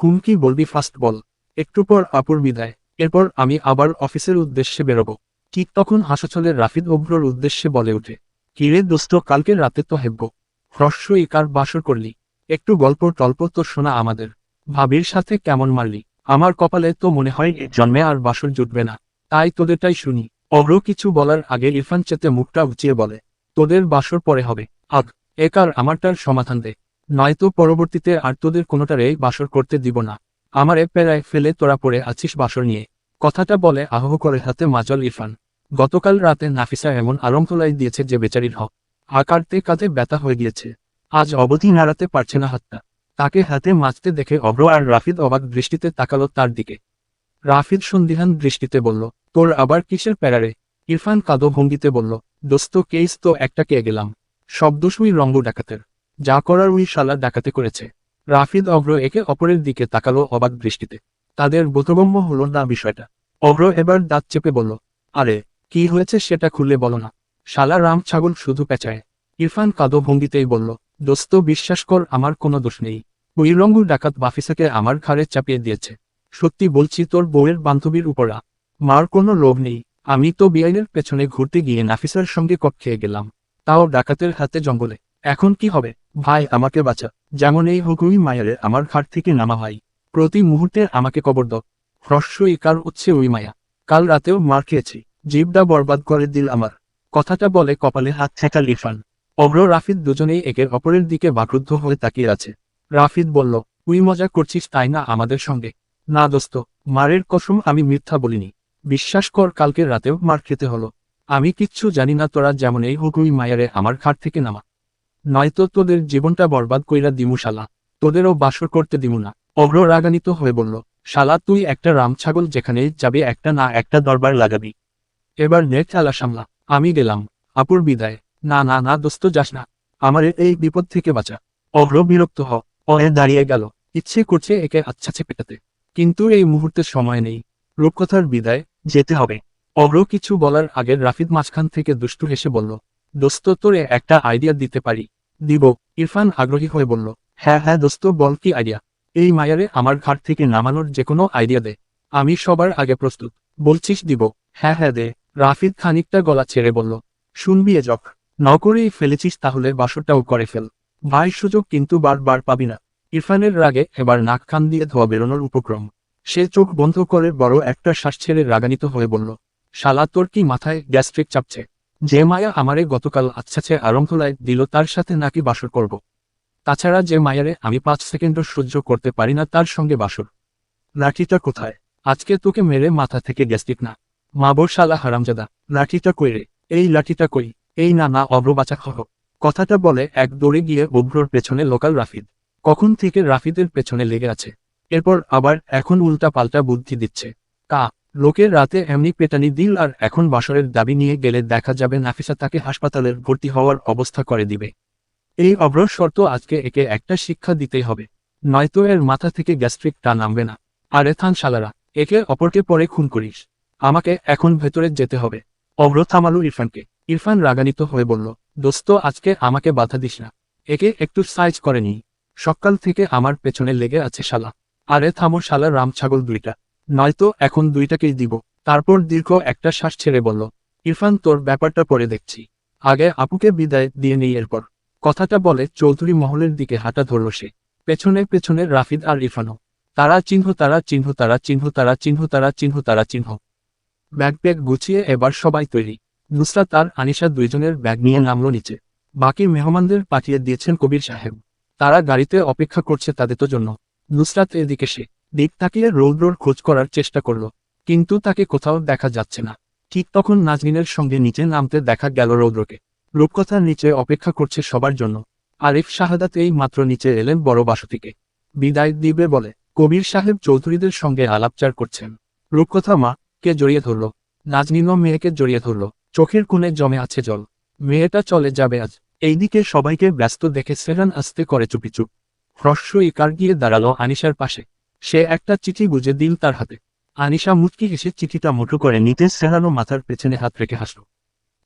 হুম কি বলবি ফার্স্ট বল। একটু পর আপুর বিদায়। এরপর আমি আবার অফিসের উদ্দেশ্যে বেরোবো। ঠিক তখন হাসাচলের রাফিদ অভ্রর উদ্দেশ্যে বলে ওঠে, কিরে দোস্ত কালকে রাতে তো হেব্য হ্রস্ব ইকার বাসর করলি? একটু গল্প টল্প তো শোনা আমাদের। ভাবির সাথে কেমন মারলি? আমার কপালে তো মনে হয় জন্মে আর বাসর জুটবে না। তাই তোদেরটাই শুনি। অভ্র কিছু বলার আগে ইরফান চেতে মুখটা উঁচিয়ে বলে, তোদের বাসর পরে হবে। আগ একার আমারটার সমাধান দে। নয়তো পরবর্তীতে আর তোদের কোনোটারে বাসর করতে দিব না। আমার আমারে পেরায় ফেলে তোরা পড়ে আছিস বাসর নিয়ে। কথাটা বলে আহ্ব করে হাতে মাজল ইরফান। গতকাল রাতে নাফিসা এমন আরম তোলাই দিয়েছে যে বেচারির হক। আকারতে কাঁধে ব্যথা হয়ে গিয়েছে। আজ অবধি নাড়াতে পারছে না হাতটা। তাকে হাতে মাজতে দেখে অভ্র আর রাফিদ অবাক দৃষ্টিতে তাকালো তার দিকে। রাফিদ সন্দিহান দৃষ্টিতে বলল, তোর আবার কিসের প্যারারে? ইরফান কাদো ভঙ্গিতে বলল, দোস্ত কেস তো একটা কে গেলাম। শব্দসুই রঙ্গ ডাকাতের। যা করার উই শালা ডাকাতে করেছে। রাফিদ অভ্র একে অপরের দিকে তাকালো অবাক দৃষ্টিতে। তাদের বোধগম্য হলো না বিষয়টা। অভ্র এবার দাঁত চেপে বলল, আরে, কি হয়েছে সেটা খুললে বলো না। শালা রাম ছাগল শুধু পেঁচায়। ইরফান কাদো ভঙ্গিতেই বলল, দোস্ত, বিশ্বাস কর, আমার কোনো দোষ নেই। ওই ডাকাত বাফিসাকে আমার ঘাড়ে চাপিয়ে দিয়েছে। সত্যি বলছি, তোর বউয়ের বান্ধবীর উপরা মার কোনো লোভ নেই। আমি তো বিআইনের পেছনে ঘুরতে গিয়ে নাফিসার সঙ্গে কপ খেয়ে গেলাম। তাও ডাকাতের হাতে জঙ্গলে। এখন কি হবে? ভাই, আমাকে বাঁচা। যেমন এই হুকুমি মায়ারে আমার ঘাট থেকে নামা হয় প্রতি মুহূর্তে আমাকে কবর দাও। হ্রস্ব ইকার উচ্ছে ওই মায়া। কাল রাতেও মার খেয়েছি। জীবটা বরবাদ করে দিল আমার। কথাটা বলে কপালে হাত ঠেকাল লিফান। অব্র রাফিদ দুজনেই একে অপরের দিকে বাক্রুদ্ধ হয়ে তাকিয়ে আছে। রাফিদ বলল, তুই মজা করছিস তাই না আমাদের সঙ্গে? না দোস্ত, মারের কসম আমি মিথ্যা বলিনি। বিশ্বাস কর কালকে রাতেও মার খেতে হলো। আমি কিচ্ছু জানি না তোরা যেমন এই হুকুমি মায়ারে আমার ঘাট থেকে নামা। নয়তো তোদের জীবনটা বরবাদ কইরা দিমু, শালা। তোদেরও বাসর করতে দিমু না। অগ্র রাগানিত হয়ে বলল, শালা, তুই একটা রাম ছাগল যেখানে যাবে, একটা না, একটা দরবার লাগাবি। এবার নেট চালা সামলা, আমি গেলাম, আপুর বিদায়। না না না, দোস্ত, যাস না। আমার এই বিপদ থেকে বাঁচা। অগ্র বিরক্ত হ অয়ে দাঁড়িয়ে গেল, ইচ্ছে করছে একে আচ্ছাছে পেটাতে। কিন্তু এই মুহূর্তে সময় নেই। রূপকথার বিদায় যেতে হবে। অগ্র কিছু বলার আগে রাফিদ মাঝখান থেকে দুষ্টু হেসে বলল দোস্ত, তোরে একটা আইডিয়া দিতে পারি। দিব। ইরফান আগ্রহী হয়ে বলল হ্যাঁ হ্যাঁ দোস্ত, বল কি আইডিয়া এই মায়ারে আমার ঘাট থেকে নামানোর যে কোনো আইডিয়া দে। আমি সবার আগে প্রস্তুত। বলছিস দিব। হ্যাঁ হ্যাঁ দে। রাফিদ খানিকটা গলা ছেড়ে বলল, শুনবি এ যখ নকরেই ফেলেছিস তাহলে বাসরটাও করে ফেল। ভাই, সুযোগ কিন্তু বারবার পাবি না। ইরফানের রাগে এবার নাক খান দিয়ে ধোয়া বেরোনোর উপক্রম। সে চোখ বন্ধ করে বড় একটা শ্বাস ছেড়ে রাগানিত হয়ে বলল, শালা, তোর কি মাথায় গ্যাস্ট্রিক চাপছে? যে মায়া আমারে গতকাল আচ্ছাছে আরম্ভলায় দিল, তার সাথে নাকি বাসর করব। তাছাড়া যে মায়ারে আমি পাঁচ সেকেন্ডও সহ্য করতে পারি না, তার সঙ্গে বাসর। লাঠিটা কোথায়? আজকে তোকে মেরে মাথা থেকে গ্যাস্ট্রিক না। মাবর শালা হারামজাদা, লাঠিটা কই রে? এই লাঠিটা কই? এই না না অব্র বাঁচা খহ। কথাটা বলে এক দৌড়ে গিয়ে অভ্রর পেছনে লোকাল রাফিদ। কখন থেকে রাফিদের পেছনে লেগে আছে? এরপর আবার এখন উল্টা পাল্টা বুদ্ধি দিচ্ছে। কা লোকের রাতে এমনি পেটানি দিল আর এখন বাসরের দাবি নিয়ে গেলে দেখা যাবে নাফিসা তাকে হাসপাতালের ভর্তি হওয়ার অবস্থা করে দিবে। এই অব্র শর্ত আজকে একে একটা শিক্ষা দিতেই হবে। নয়তো এর মাথা থেকে গ্যাস্ট্রিকটা নামবে না। আরে থান শালারা, একে অপরকে পরে খুন করিস। আমাকে এখন ভেতরে যেতে হবে। অব্র থামালো ইরফানকে। ইরফান রাগানিত হয়ে বলল, দোস্ত, আজকে আমাকে বাধা দিস না। একে একটু সাইজ করেনি সকাল থেকে আমার পেছনে লেগে আছে শালা। আরে থামো শালা রাম ছাগল দুইটা। নয়তো এখন দুইটাকেই দিব। তারপর দীর্ঘ একটা শ্বাস ছেড়ে বলল, ইরফান, তোর ব্যাপারটা পরে দেখছি। আগে আপুকে বিদায় দিয়ে নেই এরপর। কথাটা বলে চৌধুরী মহলের দিকে হাঁটা ধরল সে। পেছনে পেছনে রাফিদ আর ইরফানও। তারা চিহ্ন তারা চিহ্ন তারা চিহ্ন তারা চিহ্ন তারা চিহ্ন তারা চিহ্ন। ব্যাগ ব্যাগ গুছিয়ে এবার সবাই তৈরি। নুসরাত আর আনিশা দুইজনের ব্যাগ নিয়ে নামল নিচে। বাকি মেহমানদের পাঠিয়ে দিয়েছেন কবির সাহেব। তারা গাড়িতে অপেক্ষা করছে তাদের তো জন্য। নুসরাত এদিকে সে। দিক তাকিয়ে রৌদ্রর খোঁজ করার চেষ্টা করল, কিন্তু তাকে কোথাও দেখা যাচ্ছে না। ঠিক তখন নাজরিনের সঙ্গে নিচে নামতে দেখা গেল রৌদ্রকে। রূপকথার নিচে অপেক্ষা করছে সবার জন্য। আরিফ শাহাদাত এই মাত্র নিচে এলেন বড় বাসতিকে বিদায় দিবে বলে কবির সাহেব চৌধুরীদের সঙ্গে আলাপচার করছেন। রূপকথা মা কে জড়িয়ে ধরল। নাজনীনও মেয়েকে জড়িয়ে ধরল। চোখের কোণে জমে আছে জল। মেয়েটা চলে যাবে আজ। এইদিকে সবাইকে ব্যস্ত দেখে সেরান আসতে করে চুপিচুপ। হ্রস্ব ইকার গিয়ে দাঁড়াল আনিশার পাশে। সে একটা চিঠি বুঝে দিল তার হাতে। আনিশা মুচকি হেসে চিঠিটা মুঠো করে নিতে সেরানো মাথার পেছনে হাত রেখে হাসল।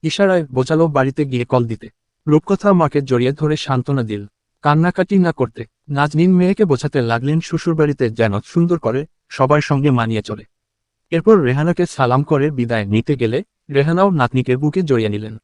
ইশারায় বোঝালো বাড়িতে গিয়ে কল দিতে। রূপকথা মাকে জড়িয়ে ধরে সান্ত্বনা দিল। কান্নাকাটি না করতে নাজনীন মেয়েকে বোঝাতে লাগলেন শ্বশুরবাড়িতে যেন সুন্দর করে সবার সঙ্গে মানিয়ে চলে। এরপর রেহানাকে সালাম করে বিদায় নিতে গেলে রেহানাও নাতনিকে বুকে জড়িয়ে নিলেন।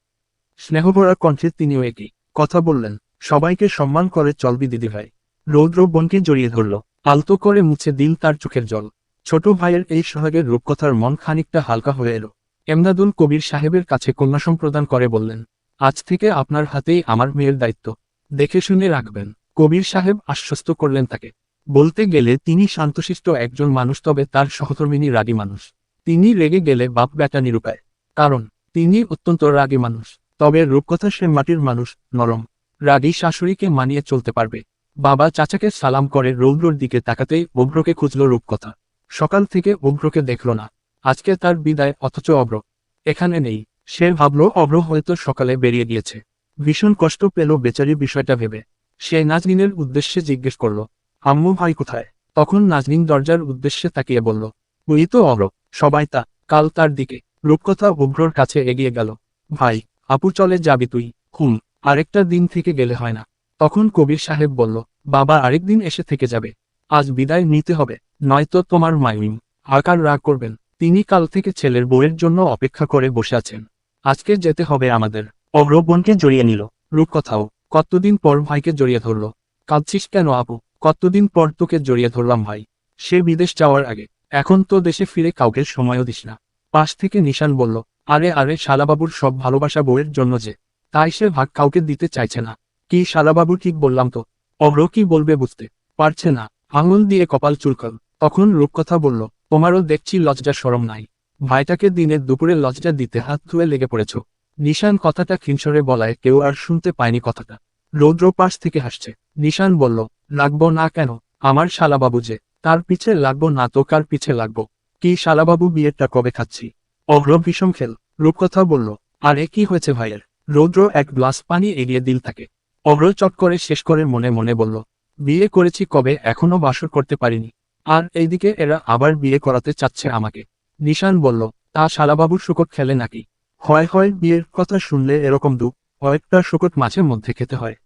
স্নেহভরা কণ্ঠে তিনিও একই কথা বললেন, সবাইকে সম্মান করে চলবি দিদিভাই। রৌদ্র বোনকে জড়িয়ে ধরল। আলতো করে মুছে দিল তার চোখের জল। ছোট ভাইয়ের এই সোহাগের রূপকথার মন খানিকটা হালকা হয়ে এলো। এমদাদুল কবির সাহেবের কাছে কন্যা সম্প্রদান করে বললেন, আজ থেকে আপনার হাতেই আমার মেয়ের দায়িত্ব। দেখে শুনে রাখবেন। কবির সাহেব আশ্বস্ত করলেন তাকে। বলতে গেলে তিনি শান্তশিষ্ট একজন মানুষ, তবে তার সহধর্মিনী রাগী মানুষ। তিনি রেগে গেলে বাপ বেটা নিরুপায়। কারণ, তিনি অত্যন্ত রাগী মানুষ। তবে রূপকথা সে মাটির মানুষ, নরম। রাগী শাশুড়িকে মানিয়ে চলতে পারবে। বাবা চাচাকে সালাম করে রৌদ্রর দিকে তাকাতেই অভ্রকে খুঁজল রূপকথা। সকাল থেকে অভ্রকে দেখল না। আজকে তার বিদায় অথচ অভ্র। এখানে নেই। সে ভাবল অভ্র হয়তো সকালে বেরিয়ে গিয়েছে। ভীষণ কষ্ট পেল বেচারি বিষয়টা ভেবে। সে নাজনিনের উদ্দেশ্যে জিজ্ঞেস করল, আম্মু ভাই কোথায়? তখন নাজনিন দরজার উদ্দেশ্যে তাকিয়ে বলল, ওই তো অভ্র। সবাই তা। কাল তার দিকে। রূপকথা অভ্রর কাছে এগিয়ে গেল, ভাই, আপু চলে যাবি তুই। হুম, আরেকটা দিন থেকে গেলে হয় না। তখন কবির সাহেব বলল, বাবা আরেকদিন এসে থেকে যাবে। আজ বিদায় নিতে হবে, নয়তো তোমার মায়ুম আকার রাগ করবেন। তিনি কাল থেকে ছেলের বউয়ের জন্য অপেক্ষা করে বসে আছেন। আজকে যেতে হবে আমাদের। অগ্র বোনকে জড়িয়ে নিল। রূপকথাও কতদিন পর ভাইকে জড়িয়ে ধরল? কাঁদছিস কেন আপু? কতদিন পর তোকে জড়িয়ে ধরলাম ভাই? সে বিদেশ যাওয়ার আগে। এখন তো দেশে ফিরে কাউকে সময়ও দিস না। পাশ থেকে নিশান বলল, আরে আরে, শালাবাবুর সব ভালোবাসা বউয়ের জন্য যে। তাই সে ভাগ কাউকে দিতে চাইছে না। কি শালাবাবু ঠিক বললাম তো? অব্র কি বলবে বুঝতে পারছে না। আঙুল দিয়ে কপাল চুলকল। তখন রূপকথা বলল, তোমারও দেখছি লজ্জা সরম নাই। ভাইটাকে দিনে দুপুরে লজ্জা দিতে হাত ধুয়ে লেগে পড়েছ। নিশান কথাটা খিনসরে বলায় কেউ আর শুনতে পায়নি কথাটা। রৌদ্র পাশ থেকে হাসছে। নিশান বলল, লাগবো না কেন? আমার শালাবাবু যে, তার পিছে লাগবো না তো কার পিছে লাগবো? কি শালাবাবু বিয়েরটা কবে খাচ্ছি? অগ্র বিষম খেল। রূপকথা বলল, আরে কি হয়েছে ভাইয়ের? রৌদ্র এক গ্লাস পানি এগিয়ে দিল তাকে। অগ্র চট করে শেষ করে মনে মনে বলল, বিয়ে করেছি কবে? এখনও বাসর করতে পারিনি। আর এইদিকে এরা আবার বিয়ে করাতে চাচ্ছে আমাকে। নিশান বলল, তা শালাবাবুর শুকট খেলে নাকি? হয় হয়, বিয়ের কথা শুনলে এরকম দু কয়েকটা শুকট মাঝে মধ্যে খেতে হয়।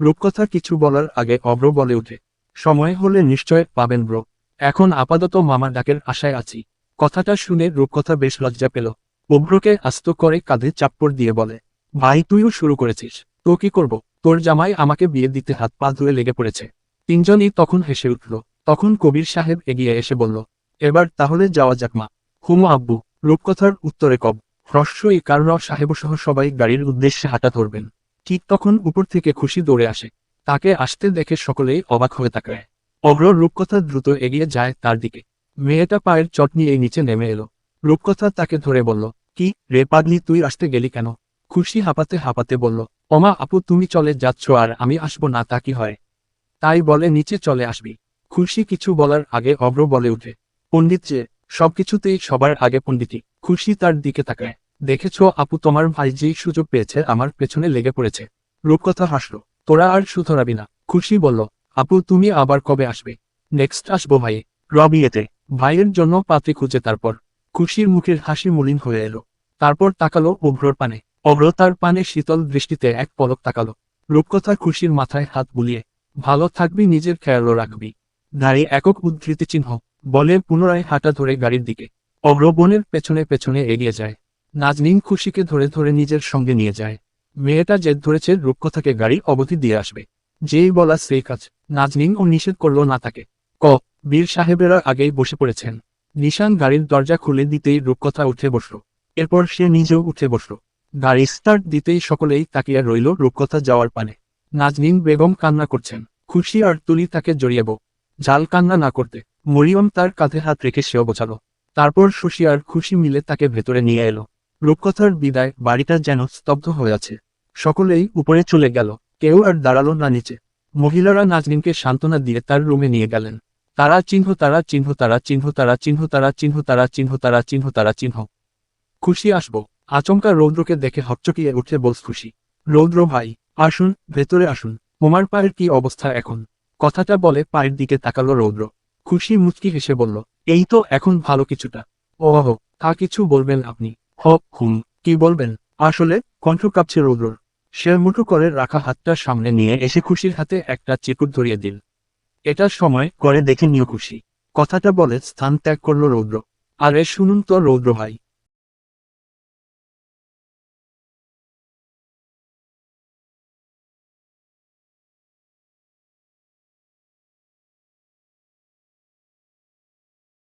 রূপকথা কিছু বলার আগে অব্র বলে উঠে, সময় হলে নিশ্চয় পাবেন ব্রো। এখন আপাতত মামার ডাকের আশায় আছি। কথাটা শুনে রূপকথা বেশ লজ্জা পেল। অভ্রকে আস্ত করে কাঁধে চাপ্পড় দিয়ে বলে, ভাই, তুইও শুরু করেছিস। তো কি করব? তোর জামাই আমাকে বিয়ে দিতে হাত পা ধুয়ে লেগে পড়েছে। তিনজনই তখন হেসে উঠল। তখন কবির সাহেব এগিয়ে এসে বলল, এবার তাহলে যাওয়া যাক মা। হুমু আব্বু। রূপকথার উত্তরে কব, হ্রস্বই কারণ সাহেব সহ সবাই গাড়ির উদ্দেশ্যে হাঁটা ধরবেন। ঠিক তখন উপর থেকে খুশি দৌড়ে আসে। তাকে আসতে দেখে সকলেই অবাক হয়ে তাকায়। অগ্র রূপকথা দ্রুত এগিয়ে যায় তার দিকে। মেয়েটা পায়ের চট নিয়ে নিচে নেমে এলো। রূপকথা তাকে ধরে বলল, কি রে পাগলি, তুই আসতে গেলি কেন? খুশি হাঁপাতে হাঁপাতে বলল অমা আপু তুমি চলে যাচ্ছ আর আমি আসব না, তা কি হয়? তাই বলে নিচে চলে আসবি। খুশি কিছু বলার আগে অগ্র বলে উঠে, পণ্ডিত যে, সবকিছুতেই সবার আগে পণ্ডিতই। খুশি তার দিকে তাকায়। দেখেছ আপু তোমার ভাই যেই সুযোগ পেয়েছে, আমার পেছনে লেগে পড়েছে। রূপকথা হাসলো, তোরা আর সুধরাবি না। খুশি বলল, আপু তুমি আবার কবে আসবে? নেক্সট আসব ভাই। রবি এতে ভাইয়ের জন্য পাত্রী খুঁজে তারপর খুশির মুখের হাসি মলিন হয়ে এলো। তারপর তাকালো অভ্রর পানে। অভ্র তার পানে শীতল দৃষ্টিতে এক পলক তাকালো। রূপকথা খুশির মাথায় হাত বুলিয়ে, ভালো থাকবি, নিজের খেয়ালও রাখবি। গাড়ি একক উদ্ধৃতি চিহ্ন, বলে পুনরায় হাঁটা ধরে গাড়ির দিকে। অভ্র বোনের পেছনে পেছনে এগিয়ে যায়। নাজনীন খুশিকে ধরে ধরে নিজের সঙ্গে নিয়ে যায়। মেয়েটা জেদ ধরেছে রূপকথাকে গাড়ি অবধি দিয়ে আসবে। যেই বলা সেই কাজ, নাজনীন ও নিষেধ করল না তাকে। ক, বীর সাহেবেরা আগেই বসে পড়েছেন। নিশান গাড়ির দরজা খুলে দিতেই রূপকথা উঠে বসল। এরপর সে নিজেও উঠে বসল। গাড়ি স্টার্ট দিতেই সকলেই তাকিয়ে রইল রূপকথা যাওয়ার পানে। নাজনীন বেগম কান্না করছেন। খুশি আর তুলি তাকে জড়িয়েব জাল কান্না না করতে। মরিয়ম তার কাঁধে হাত রেখে সেও বোঝালো। তারপর শশী আর খুশি মিলে তাকে ভেতরে নিয়ে এলো। রূপকথার বিদায় বাড়িটা যেন স্তব্ধ হয়ে আছে। সকলেই উপরে চলে গেল। কেউ আর দাঁড়াল না নিচে। মহিলারা নাজনীনকে সান্ত্বনা দিয়ে তার রুমে নিয়ে গেলেন। তারা চিহ্ন তারা চিহ্ন তারা চিহ্ন তারা চিহ্ন তারা চিহ্ন তারা চিহ্ন তারা চিহ্ন তারা চিহ্ন। খুশি আসব। আচমকা রৌদ্রকে দেখে হকচকিয়ে উঠে বলস খুশি। রৌদ্র ভাই, আসুন, ভেতরে আসুন। তোমার পায়ের কি অবস্থা এখন? কথাটা বলে পায়ের দিকে তাকালো রৌদ্র। খুশি মুচকি হেসে বলল, এই তো এখন ভালো কিছুটা। ওহ, তা কিছু বলবেন আপনি। হ, হুম, কি বলবেন? আসলে কণ্ঠ কাঁপছে রৌদ্রর। সে মুঠো করে রাখা হাতটা সামনে নিয়ে এসে খুশির হাতে একটা চিকুট ধরিয়ে দিল। এটা সময় করে দেখে নিও খুশি। কথাটা বলে স্থান ত্যাগ করল রৌদ্র। আরে শুনুন তো রৌদ্র ভাই